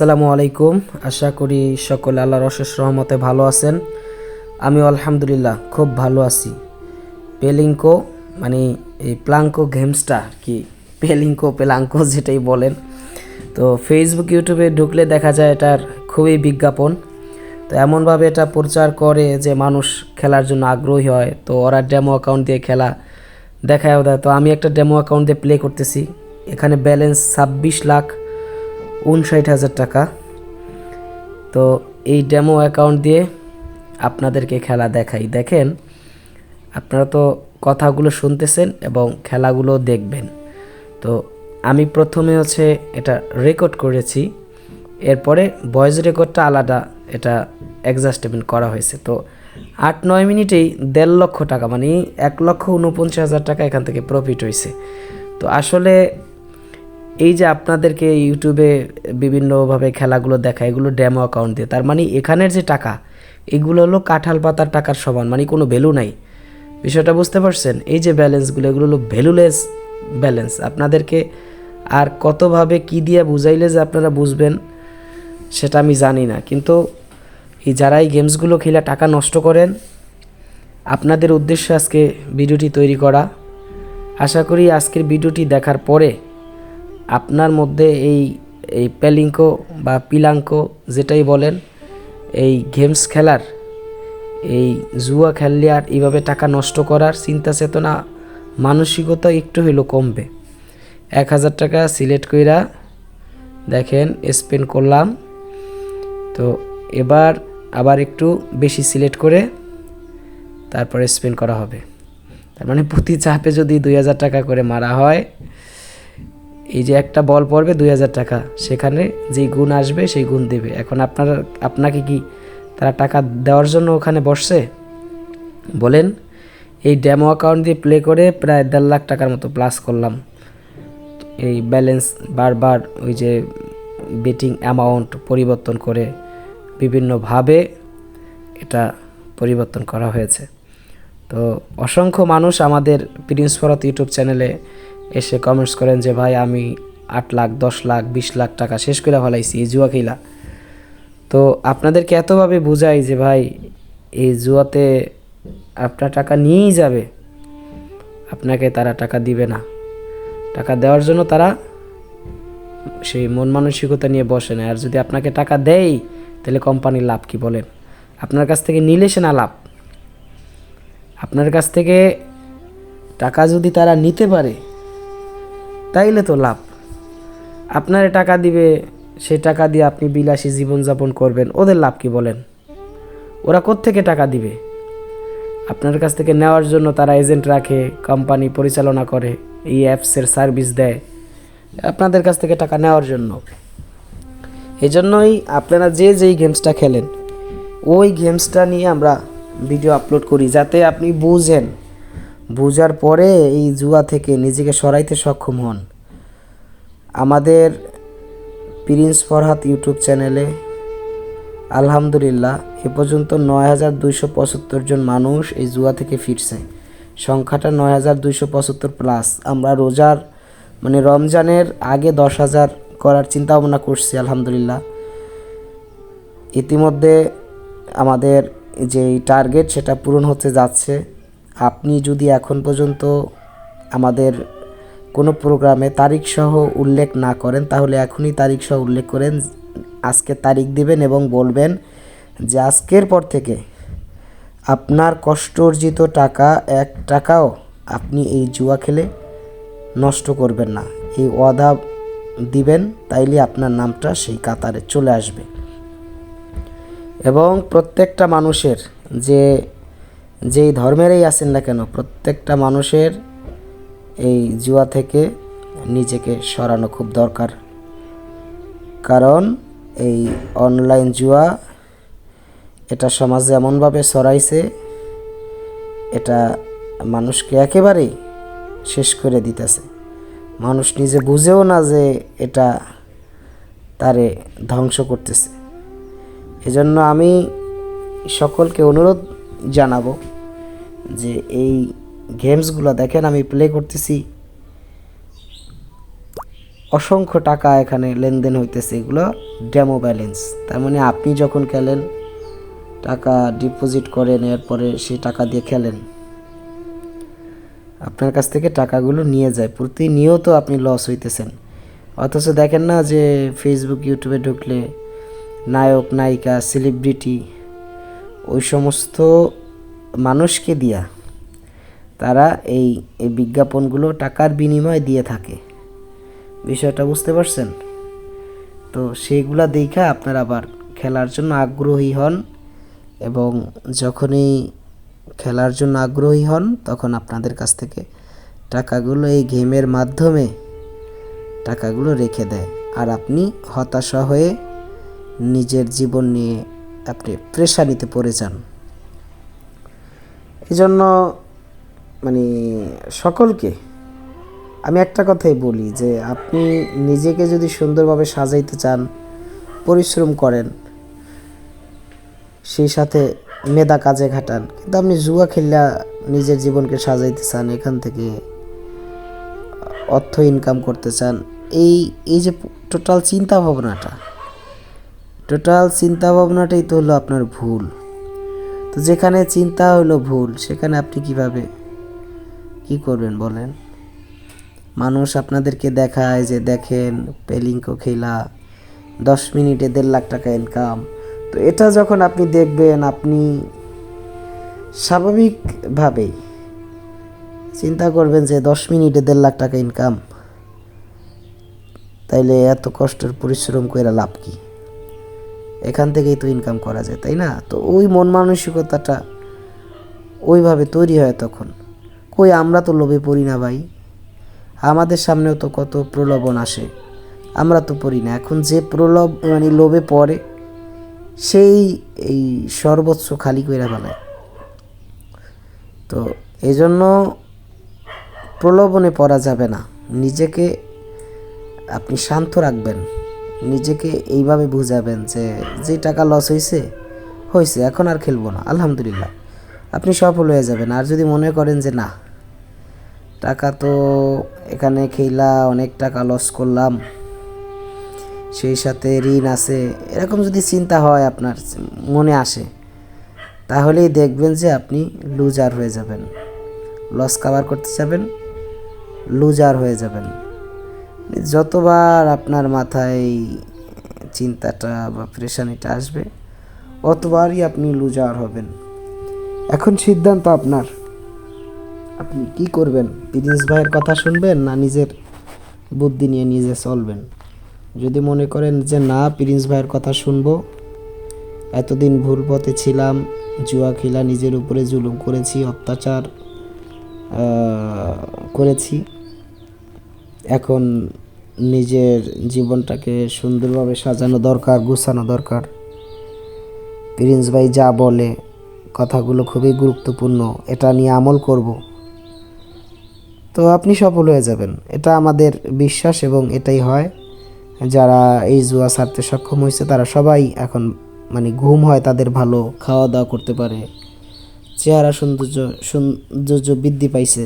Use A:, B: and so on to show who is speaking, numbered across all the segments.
A: আসসালামু আলাইকুম। আশা করি সকলে আল্লাহর অশেষ রহমতে ভালো আছেন। আমি আলহামদুলিল্লাহ খুব ভালো আছি। পেলিঙ্কো মানে এই প্লাঙ্কো গেমসটা কি, পেলিঙ্কো পেলাঙ্কো যেটাই বলেন। তো ফেসবুক ইউটিউবে ঢুকলে দেখা যায় এটার খুবই বিজ্ঞাপন। তো এমনভাবে এটা প্রচার করে যে মানুষ খেলার জন্য আগ্রহী হয়, তো ওরা ডেমো অ্যাকাউন্ট দিয়ে খেলা দেখায় দেয়। তো আমি একটা ডেমো অ্যাকাউন্ট দিয়ে প্লে করতেছি। এখানে ব্যালেন্স ছাব্বিশ লাখ উনষাট হাজার টাকা। তো এই ডেমো অ্যাকাউন্ট দিয়ে আপনাদেরকে খেলা দেখাই। দেখেন, আপনারা তো কথাগুলো শুনতেছেন এবং খেলাগুলো দেখবেন। তো আমি প্রথমে হচ্ছে এটা রেকর্ড করেছি। এরপরে ভয়েস রেকর্ডটা আলাদা এটা অ্যাডজাস্টমেন্ট করা হয়েছে। তো আট, নয় মিনিটেই দেড় লক্ষ টাকা মানে এক লক্ষ উনপঞ্চাশ হাজার টাকা এখান থেকে প্রফিট হয়েছে। তো আসলে এই যে আপনাদেরকে ইউটিউবে বিভিন্নভাবে খেলাগুলো দেখা, এগুলো ড্যামো অ্যাকাউন্ট দিয়ে, তার মানে এখানের যে টাকা, এগুলো হলো কাঁঠাল পাতার টাকার সমান মানে কোনো ভ্যালু নাই। বিষয়টা বুঝতে পারছেন? এই যে ব্যালেন্সগুলো এগুলো হলো ভ্যালুলেস ব্যালেন্স আপনাদেরকে আর কতভাবে কি দিয়ে বুঝাইলে যে আপনারা বুঝবেন, সেটা আমি জানি না। কিন্তু এই যারা এই গেমসগুলো খেলে টাকা নষ্ট করেন, আপনাদের উদ্দেশ্যে আজকে ভিডিওটি তৈরি করা। আশা করি আজকের ভিডিওটি দেখার পরে আপনার মধ্যে এই এই পেলিঙ্কো বা পিলাঙ্কো যেটাই বলেন, এই গেমস খেলার, এই জুয়া খেললে আর এইভাবে টাকা নষ্ট করার চিন্তা চেতনা মানসিকতা একটু হইলেও কমবে। এক হাজার টাকা সিলেক্ট কইরা দেখেন স্পেন্ড করলাম। তো এবার আবার একটু বেশি সিলেক্ট করে তারপরে স্পেন্ড করা হবে। তার মানে প্রতি চাপে যদি দুই হাজার টাকা করে মারা হয় এই যে একটা বল পড়বে দুই হাজার টাকা, সেখানে যেই গুণ আসবে সেই গুণ দেবে। এখন আপনারা, আপনাকে কি তারা টাকা দেওয়ার জন্য ওখানে বসছে? বলেন, এই ডেমো অ্যাকাউন্ট দিয়ে প্লে করে প্রায় দেড় লাখ টাকার মতো প্লাস করলাম। এই ব্যালেন্স বারবার ওই যে বেটিং অ্যামাউন্ট পরিবর্তন করে বিভিন্নভাবে এটা পরিবর্তন করা হয়েছে। তো অসংখ্য মানুষ আমাদের প্রিন্স ফরত ইউটিউব চ্যানেলে এসে কমেন্টস করেন যে, ভাই, আমি আট লাখ, দশ লাখ, বিশ লাখ টাকা শেষ করে ফেলাইছি, এই জুয়া খেলা। তো আপনাদেরকে এতভাবে বুঝাই যে, ভাই, এই জুয়াতে আপনার টাকা নিয়েই যাবে। আপনাকে তারা টাকা দিবে না। টাকা দেওয়ার জন্য তারা সেই মন মানসিকতা নিয়ে বসে না। আর যদি আপনাকে টাকা দেয় তাহলে কোম্পানির লাভ কি বলেন? আপনার কাছ থেকে নিলে সে না লাভ। আপনার কাছ থেকে টাকা যদি তারা নিতে পারে তাইলে তো লাভ। আপনারে টাকা দিবে সেই টাকা দিয়ে আপনি বিলাসী জীবনযাপন করবেন, ওদের লাভ কি বলেন? ওরা থেকে টাকা দিবে? আপনার কাছ থেকে নেওয়ার জন্য তারা এজেন্ট রাখে, কোম্পানি পরিচালনা করে, এই অ্যাপসের সার্ভিস দেয়। আপনাদের কাছ থেকে টাকা নেওয়ার জন্য। এই জন্যই আপনারা যে যেই গেমসটা খেলেন, ওই গেমসটা নিয়ে আমরা ভিডিও আপলোড করি, যাতে আপনি বুঝেন বুঝার পরে এই জুয়া থেকে নিজেকে সরাইতে সক্ষম হন। আমাদের প্রিন্স ফরহাত ইউটিউব চ্যানেলে আলহামদুলিল্লাহ, এ পর্যন্ত নয় হাজার দুইশো পঁচাত্তর জন মানুষ এই জুয়া থেকে ফিরছে। সংখ্যাটা নয় হাজার দুইশো পঁচাত্তর প্লাস আমরা রোজার মানে রমজানের আগে দশ হাজার করার চিন্তা ভাবনা করছি, আলহামদুলিল্লাহ। ইতিমধ্যে আমাদের যে টার্গেট সেটা পূরণ হতে যাচ্ছে। আপনি যদি এখন পর্যন্ত আমাদের কোনো প্রোগ্রামে তারিখ সহ উল্লেখ না করেন, তাহলে এখনই তারিখ সহ উল্লেখ করেন, আজকে তারিখ দিবেন এবং বলবেন যে আজকের পর থেকে আপনার কষ্ট অর্জিত টাকা, এক টাকাও আপনি এই জুয়া খেলে নষ্ট করবেন না। এই ওয়াদা দিবেন, তাইলে আপনার নামটা সেই কাতারে চলে আসবে। এবং প্রত্যেকটা মানুষের যে যেই ধর্মেরই আছেন না কেন, প্রত্যেকটা মানুষের এই জুয়া থেকে নিজেকে সরানো খুব দরকার। কারণ এই অনলাইন জুয়া, এটা সমাজে এমনভাবে সরাইছে এটা মানুষকে একেবারেই শেষ করে দিতেছে। মানুষ নিজে বুঝেও না যে এটা তারে ধ্বংস করতেছে। এজন্য আমি সকলকে অনুরোধ জানাব যে এই গেমসগুলো দেখেন, আমি প্লে করতেছি। অসংখ্য টাকা এখানে লেনদেন হইতেছে এগুলো ডেমো ব্যালেন্স তার মানে আপনি যখন খেলেন, টাকা ডিপোজিট করেন, এরপরে সেই টাকা দিয়ে খেলেন। আপনার কাছ থেকে টাকাগুলো নিয়ে যায়। প্রতিনিয়ত আপনি লস হইতেছেন। অথচ দেখেন না যে ফেসবুক ইউটিউবে ঢুকলে নায়ক, নায়িকা সেলিব্রিটি ওই সমস্ত মানুষকে দিয়া তারা এই এই বিজ্ঞাপনগুলো টাকার বিনিময়ে দিয়ে থাকে। বিষয়টা বুঝতে পারছেন? তো সেইগুলা দেখা আপনারা আবার খেলার জন্য আগ্রহী হন এবং যখনই খেলার জন্য আগ্রহী হন, তখন আপনাদের কাছ থেকে টাকাগুলো এই গেমের মাধ্যমে টাকাগুলো রেখে দেয়। আর আপনি হতাশা হয়ে নিজের জীবন নিয়ে আপনি প্রেশানিতে পড়ে যান। এই জন্য মানে সকলকে আমি একটা কথাই বলি যে আপনি নিজেকে যদি সুন্দরভাবে সাজাইতে চান, পরিশ্রম করেন, সেই সাথে মেধা কাজে ঘাটান কিন্তু আপনি জুয়া খেললা নিজের জীবনকে সাজাইতে চান, এখান থেকে অর্থ ইনকাম করতে চান, এই এই যে টোটাল চিন্তা ভাবনাটা টোটাল চিন্তা ভাবনাটাই তো হলো আপনার ভুল। তো যেখানে চিন্তা হলো ভুল, সেখানে আপনি কীভাবে, কি করবেন বলেন? মানুষ আপনাদেরকে দেখায় যে দেখেন, পেলিঙ্কো খেলা, দশ মিনিটে দেড় লাখ টাকা ইনকাম তো এটা যখন আপনি দেখবেন, আপনি স্বাভাবিকভাবেই চিন্তা করবেন যে দশ মিনিটে দেড় লাখ টাকা ইনকাম তাইলে এত কষ্টের পরিশ্রম করে লাভ কি? এখান থেকেই তো ইনকাম করা যায়, তাই না? তো ওই মন মানসিকতাটা ওইভাবে তৈরি হয় তখন। কই আমরা তো লোভে পড়ি না ভাই। আমাদের সামনেও তো কত প্রলোভন আসে। আমরা তো পড়ি না। এখন যে প্রলোভ মানে লোভে পড়ে, সেই এই সর্বোচ্চ খালি করে ফেলায়। তো এই জন্য প্রলোভনে পড়া যাবে না। নিজেকে আপনি শান্ত রাখবেন। নিজেকে এইভাবে বুঝাবেন যে যে টাকা লস হয়েছে হয়েছে এখন আর খেলব না, আলহামদুলিল্লাহ। আপনি সফল হয়ে যাবেন, আর যদি মনে করেন যে না, টাকা তো এখানে খেলা অনেক টাকা লস করলাম, সেই সাথে ঋণ আছে, এরকম যদি চিন্তা হয় আপনার, মনে আসে, তাহলেই দেখবেন যে আপনি লুজার হয়ে যাবেন। লস কাভার করতে যাবেন লুজার হয়ে যাবেন। যতবার আপনার মাথায় চিন্তাটা বা প্রেশানিটা আসবে, অতবারই আপনি লুজার হবেন। এখন সিদ্ধান্ত আপনার। আপনি কি করবেন? প্রিন্স ভাইয়ের কথা শুনবেন না নিজের বুদ্ধি নিয়ে নিজে চলবেন? যদি মনে করেন যে, না প্রিন্স ভাইয়ের কথা শুনব, এতদিন ভুল পথে ছিলাম, জুয়া খেলা নিজের উপরে জুলুম করেছি, অত্যাচার করেছি। এখন নিজের জীবনটাকে সুন্দরভাবে সাজানো দরকার, গুছানো দরকার। প্রিন্স ভাই যা বলে, কথাগুলো খুবই গুরুত্বপূর্ণ, এটা নিয়ে আমল করব। তো আপনি সফল হয়ে যাবেন, এটা আমাদের বিশ্বাস এবং এটাই হয়। যারা এই জুয়া ছাড়তে সক্ষম হয়েছে, তারা সবাই এখন মানে ঘুম হয় তাদের ভালো খাওয়া দাওয়া করতে পারে। চেহারা সৌন্দর্য সৌন্দর্য বৃদ্ধি পাইছে।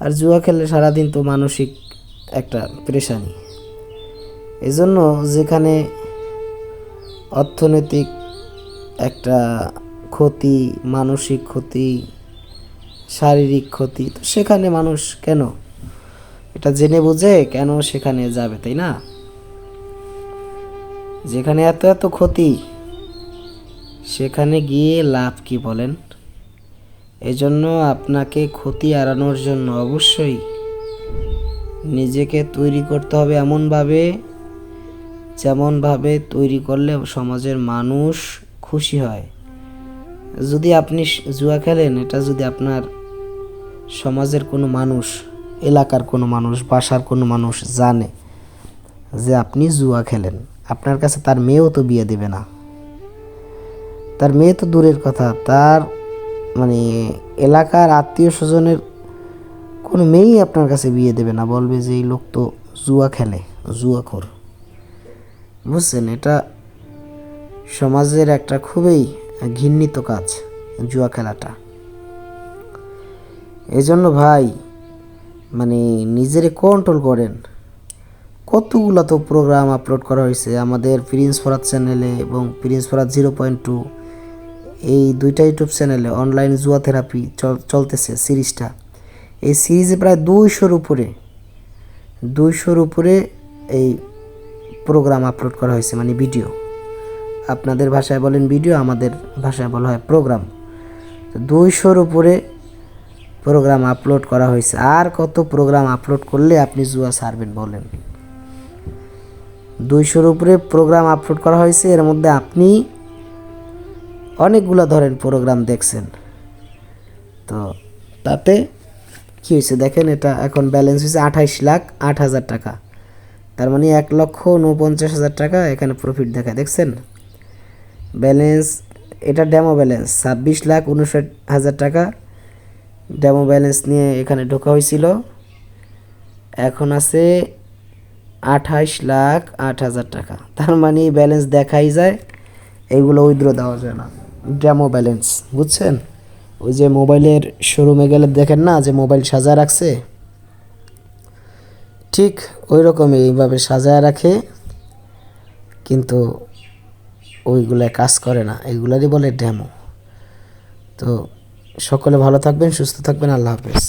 A: আর জুয়া খেললে সারাদিন তো মানসিক একটা প্রেশানি। এজন্য যেখানে অর্থনৈতিক একটা ক্ষতি, মানসিক ক্ষতি, শারীরিক ক্ষতি, তো সেখানে মানুষ কেন? এটা জেনে বুঝে কেন সেখানে যাবে, তাই না? যেখানে এত এত ক্ষতি, সেখানে গিয়ে লাভ কি বলেন? এজন্য আপনাকে ক্ষতি এড়ানোর জন্য অবশ্যই নিজেকে তৈরি করতে হবে এমনভাবে, যেমনভাবে তৈরি করলে সমাজের মানুষ খুশি হয়। যদি আপনি জুয়া খেলেন, এটা যদি আপনার সমাজের কোনো মানুষ, এলাকার কোনো মানুষ, বাসার কোনো মানুষ জানে যে আপনি জুয়া খেলেন, আপনার কাছে তার মেয়েও তো বিয়ে দেবে না। তার মেয়ে তো দূরের কথা, তার মানে এলাকার আত্মীয় স্বজনের কোনো মেয়েই আপনার কাছে বিয়ে দেবে না, বলবে যে এই লোক তো জুয়া খেলে, জুয়াখোর। বুঝছেন? এটা সমাজের একটা খুবই ঘৃণিত কাজ, জুয়া খেলাটা। এই জন্য ভাই মানে নিজেরে কন্ট্রোল করেন। কতগুলো তো প্রোগ্রাম আপলোড করা হয়েছে, আমাদের প্রিন্স ফরাত চ্যানেলে এবং Prince Farat zero point two এই দুইটা ইউটিউব চ্যানেলে অনলাইন জুয়া থেরাপি চলতেছে, সিরিজটা। এই সিরিজে প্রায় দুইশোর উপরে দুইশোর উপরে এই প্রোগ্রাম আপলোড করা হয়েছে মানে ভিডিও আপনাদের ভাষায় বলেন ভিডিও আমাদের ভাষায় বলা হয় প্রোগ্রাম দুইশোর উপরে প্রোগ্রাম আপলোড করা হয়েছে। আর কত প্রোগ্রাম আপলোড করলে আপনি জুয়া ছাড়বেন বলেন? দুইশোর উপরে প্রোগ্রাম আপলোড করা হয়েছে, এর মধ্যে আপনি অনেকগুলো ধরেন প্রোগ্রাম দেখছেন। তো তাতে কী হয়েছে? দেখেন এটা এখন ব্যালেন্স হয়েছে আঠাইশ লাখ আট হাজার টাকা। তার মানে এক লক্ষ উনপঞ্চাশ হাজার টাকা এখানে প্রফিট দেখা দেখছেন? ব্যালেন্স এটা ডেমো ব্যালেন্স ছাব্বিশ লাখ উনষাট হাজার টাকা ডেমো ব্যালেন্স নিয়ে এখানে ঢোকা হয়েছিল। এখন আছে আঠাইশ লাখ আট হাজার টাকা। তার মানে ব্যালেন্স দেখাই যায়, এইগুলো উইথড্র দেওয়া যায় না। ডেমো ব্যালেন্স বুঝছেন? ওই যে মোবাইলের শোরুমে গেলে দেখেন না যে মোবাইল সাজা রাখছে? ঠিক ওই রকমই এইভাবে সাজায় রাখে, কিন্তু ওইগুলো কাজ করে না। এইগুলারই বলে ড্যামো তো সকলে ভালো থাকবেন, সুস্থ থাকবেন, আল্লাহ হাফেজ।